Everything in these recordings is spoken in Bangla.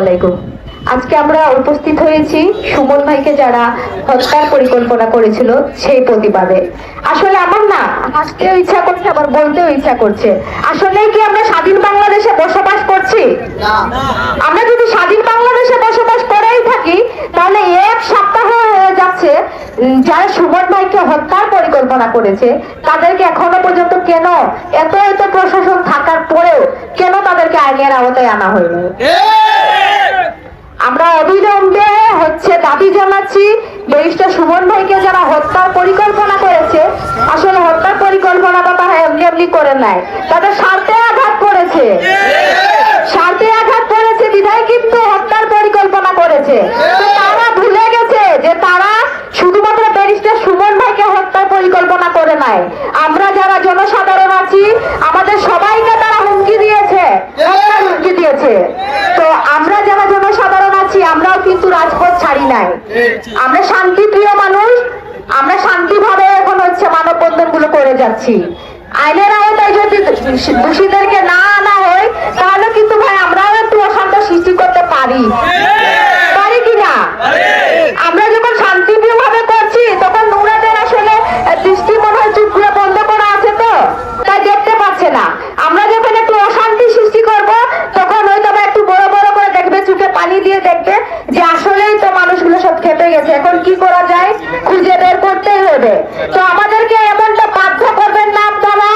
আলাইকুম। আজকে আমরা উপস্থিত হয়েছি সুমন ভাইকে যারা হত্যার পরিকল্পনা করেছিল সেই প্রতিবাদে। আসলে আমার না হাসতেও ইচ্ছা করছে আবার বলতেও ইচ্ছা করছে। আসলে কি আমরা স্বাধীন বাংলাদেশে বসবাস করছি? আমরা যদি স্বাধীন বাংলাদেশে বসবাস করেই থাকি তাহলে এক সপ্তাহ হয়ে যাচ্ছে যারা সুমন ভাইকে হত্যার পরিকল্পনা করেছে। তাদেরকে এখনও পর্যন্ত কেন এত এত প্রশাসন থাকার পরেও কেন তাদেরকে আইনের আওতায় আনা হয়নি? আমরা অবিলম্বে হচ্ছে দাবি জানাচ্ছি, ব্যারিস্টার সুমন ভাইকে যারা হত্যার পরিকল্পনা করেছে, আসলে হত্যার পরিকল্পনাটা তারা এমনি এমনি করে নাই তাদের স্বার্থে আঘাত করেছে। স্বার্থে আঘাত করেছে বিধায় কিন্তু হত্যার পরিকল্পনা করেছে তো তারা ভুলে গেছে যে তারা শুধুমাত্র ব্যারিস্টার সুমন ভাইকে হত্যার পরিকল্পনা করে নাই আমরা যারা জনসাধারণ আছি আমাদের সবাইকে তারা হুমকি দিয়েছে হত্যার হুমকি দিয়েছে তো আমরা যারা জনসাধারণ আছি আমরাও কিন্তু রাজপথ ছাড়ি নাই। আমরা শান্তি প্রিয় মানুষ, আমরা শান্তিভাবে এখন হচ্ছে মানববন্ধনগুলো করে যাচ্ছি। আইনের আওতায় যদি দোষীদেরকে না আনা হয়, তাহলে কিন্তু ভাই আমরাও একটু অশান্ত সৃষ্টি করতে পারি পারি। যে আসলেই তো মানুষগুলো সব খেপে গেছে। এখন কি করা যায়? খুঁজে বের করতেই হবে। তো আমাদেরকে এমনটা বাধ্য করবেন না আপনারা।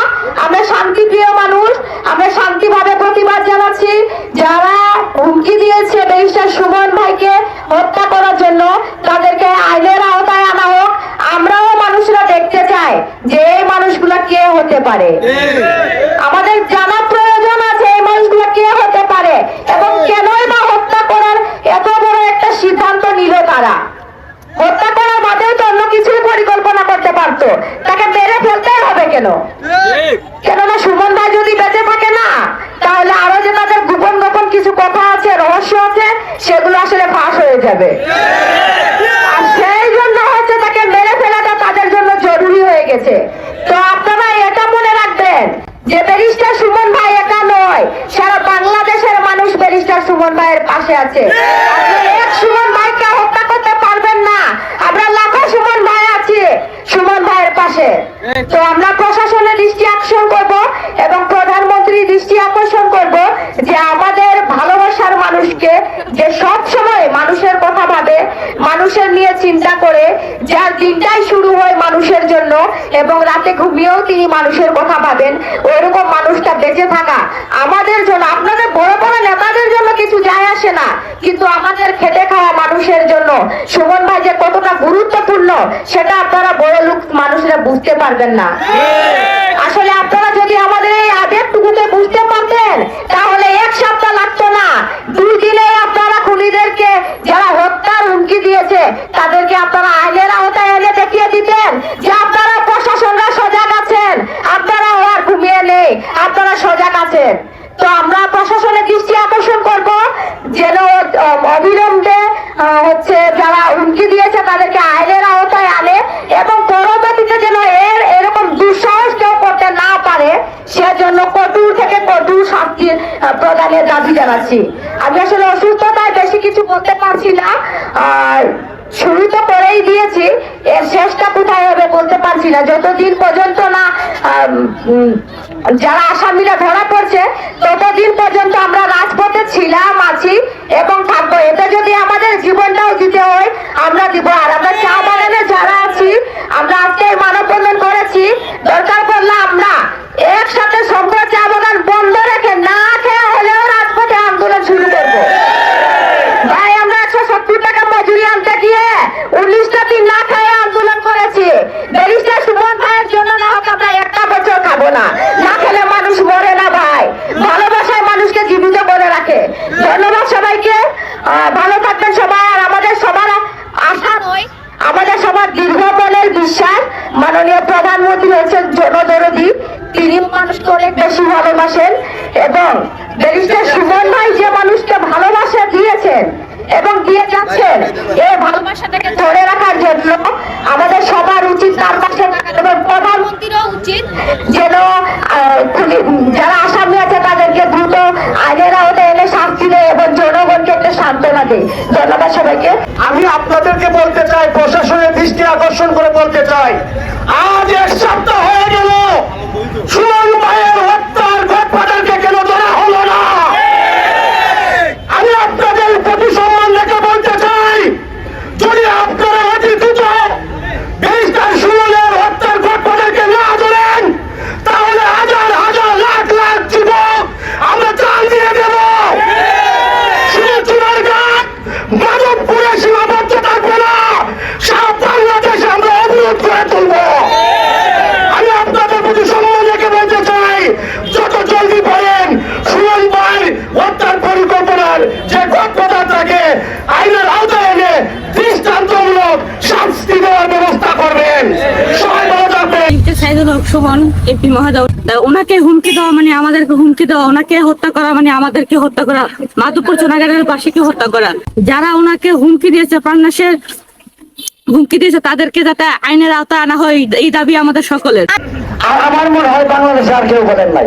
আমরা শান্তিপ্রিয় মানুষ। আমরা শান্তিভাবে প্রতিবাদ জানাচ্ছি। যারা হুমকি দিয়েছে ব্যারিস্টার সুমন ভাইকে হত্যা করার জন্য, তাদেরকে আইনের আওতায় আনা হোক। আমরাও মানুষরা দেখতে চাই যে এই মানুষগুলো কে হতে পারে আমাদের জানা প্রয়োজন আছে এই মানুষগুলো কে হতে পারে এবং কেনই বা হত্যা করার এত বড় একটা সিদ্ধান্ত নিল তারা হত্যা করার বাদেও তো অন্য কিছুই পরিকল্পনা করতে পারতো তাকে মেরে ফেলতেই হবে কেন? কেননা সুমন ভাই যদি বেঁচে থাকে না তাহলে আরও যে তাদের গোপন গোপন কিছু কথা আছে রহস্য আছে সেগুলো আসলে ফাঁস হয়ে যাবে। আর সেই জন্য হচ্ছে তাকে মেরে ফেলাটা তাদের জন্য জরুরি হয়ে গেছে। তো আপনারা এটা মনে রাখবেন যে ব্যারিস্টার সুমন ভাই একা নয় সারা বাংলাদেশের মানুষ ব্যারিস্টার সুমন ভাইয়ের পাশে আছে। এক সুমন ভাইকে হত্যা করতে পারবেন না আমরা লাখো সুমন ভাই আছি সুমন ভাইয়ের পাশে তো আমরা প্রশাসনের দৃষ্টি আকর্ষণ করব এবং প্রধানমন্ত্রী দৃষ্টি আকর্ষণ করব যে আমাদের ভালোবাসার মানুষকে যে সব সময় মানুষের কথা ভাবে মানুষের নিয়ে চিন্তা করে যার দিনটাই শুরু হয় মানুষের জন্য এবং রাতে ঘুমিয়েও তিনি মানুষের কথা ভাবেন, ওইরকম মানুষটা বেঁচে থাকা। আমাদের জন্য, আপনাদের বড় বড় নেতাদের জন্য কিছু যায় আসে না, কিন্তু আমাদের খেটে খাওয়া মানুষের জন্য। সুমন ভাই যে কতটা গুরুত্বপূর্ণ, সেটা আপনারা বড় লোক মানুষরা বুঝতে পারবেন না। আসলে আপনারা যদি আমাদের এই আবেগটুকুকে বুঝতে পারতেন, তাহলে এক সপ্তাহ লাগতো না। দুই দিনে আপনারা খুনিদেরকে যারা হত্যার হুমকি দিয়েছে, তাদেরকে আপনারা আইনের আওতায় এনে দেখিয়ে দিতেন যে আপনারা প্রশাসনরা সজাগ আছেন। আপনারা আর ঘুমিয়ে নেই, আপনারা সজাগ আছেন। তো আমরা প্রশাসনের দৃষ্টি আকর্ষণ করব, যেন অবিলম্বে হচ্ছে যারা হুমকি দিয়েছে, তাদেরকে আইনের আওতায় আনে এবং পরবর্তীতে যেন এর এরকম দুঃসাহস কেউ করতে না পারে সেজন্য কঠোর শাস্তি প্রদানের দাবি জানাচ্ছি। আমি আসলে অসুস্থতায় বেশি কিছু বলতে পারছি না। আর শুরু তো করেই দিয়েছি, এর শেষটা কোথায় হবে বলতে পারছি না। যতদিন পর্যন্ত না যারা আসামিরা ধরা পড়ছে, ততদিন পর্যন্ত আমরা রাজপথে ছিলাম, আছি এবং থাকব। এতে যদি আমাদের জীবনটাও দিতে হয়, আমরা দিব আর আমরা চা বাগানে যারা আছি আমরা আজকে এই মানববন্ধন করেছি দরকার পড়লে আমরা একসাথে সম্পর্ক চা বাগান বন্ধ রেখে না খেয়ে হলেও রাজপথে আন্দোলন শুরু করব ভাই আমরা একশো সত্তর টাকা মজুরি আনতে গিয়ে উনিশটা দিন না খেয়ে আন্দোলন করেছি ব্যারিস্টার সুমন ভাইয়ের জন্য না হোক আমরা একটা বছর খাব না না খেলে মানুষ মরে না ভাই ভালোবাসায় মানুষকে জীবিত করে রাখে ধন্যবাদ সবাইকে আহ, ভালো থাকবেন সবাই আর আমাদের সবার আশা নয় আমাদের সবার দীর্ঘ মনের বিশ্বাস মাননীয় হচ্ছেন জনদরদি, তিনি মানুষকে অনেক বেশি ভালোবাসেন এবং ব্যারিস্টার সুমন ভাই যে মানুষকে ভালোবাসা দিয়েছেন এবং দিয়ে যাচ্ছেন, এই ভালোবাসাটাকে ধরে রাখার জন্য আমাদের সবার উচিত তার পাশে এবং প্রধানমন্ত্রীরও উচিত যেন যারা আসামি আছে তাদেরকে দ্রুত আইনের আওতায় এনে শাস্তি দেয় এবং জনগণকে একটা সান্ত্বনা দেয়। ধন্যবাদ সবাইকে। আমি আপনাদেরকে বলতে চাই, প্রশাসনের দৃষ্টি আকর্ষণ করে বলতে চাই সুমন এমপি মহোদয় তা ওনাকে হুমকি দেওয়া মানে আমাদেরকে হুমকি দেওয়া, ওনাকে হত্যা করা মানে আমাদেরকে হত্যা করা। মাধবপুর চোনাগারের বাসীকে হত্যা করা। যারা ওনাকে হুমকি দিয়েছে, প্রাণনাশের হুমকি দিয়েছে, তাদেরকে যাতে আইনের আওতায় আনা হয়, এই- দাবি আমাদের সকলের। আমার মনে হয় বাংলাদেশে আর কেউ বলেন নাই।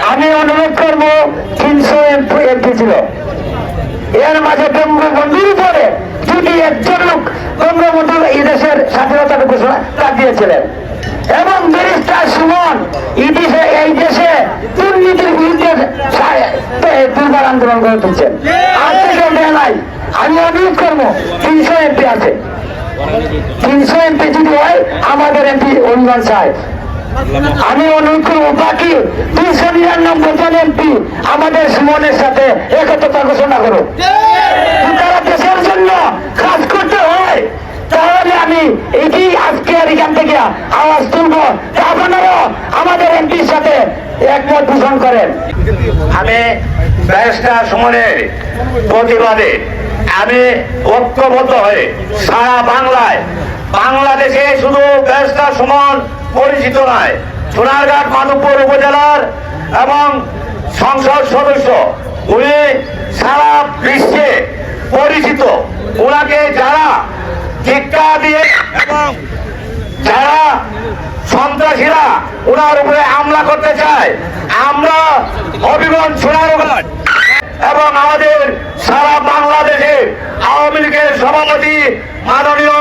আমি অনুরোধ করব, তিনশো এমপি ছিল। এর মাঝে বঙ্গবন্ধুর উপরে যদি একজন লোক বঙ্গবন্ধু এই দেশের স্বাধীনতার ঘোষণা তার দিয়েছিলেন এবং ব্যারিস্টার সুমন এই দেশে এই দেশে দুর্নীতির বিরুদ্ধে সা- এ, দুর্বার আন্দোলন করে তুলছেন। আর থেকে আমি অনুরোধ করব তিনশো এমপি আছে। তিনশো এমপি যদি হয় আমাদের এমপি অনুদান আমি অনুরোধ করব বাকি দুইশো নিরানব্বই জন এমপি আমাদের সুমনের সাথে একত্রতা ঘোষণা করো তারা দেশের জন্য কাজ করতে হয় তাহলে আমি এটি আজকে আর এখান থেকে আওয়াজ তুলবো। আপনারাও আমাদের এমপির সাথে একমত পোষণ করেন। আমি ব্যারিস্টার সুমনের প্রতিবাদে আমি ঐক্যবদ্ধ হয়ে সারা বাংলায়, বাংলাদেশে শুধু ব্যারিস্টার সুমন পরিচিত নয়, সোনারঘাট মাধবপুর উপজেলার এবং সংসদ সদস্য, উনি সারা বিশ্বে পরিচিত। ওনাকে যারা শিক্ষা দিয়ে এবং যারা সন্ত্রাসীরা ওনার উপরে হামলা করতে চায়, আমরা হবিগঞ্জ সোনারগঞ্জ এবং আমাদের সারা বাংলাদেশে আওয়ামী লীগের সভাপতি মাননীয়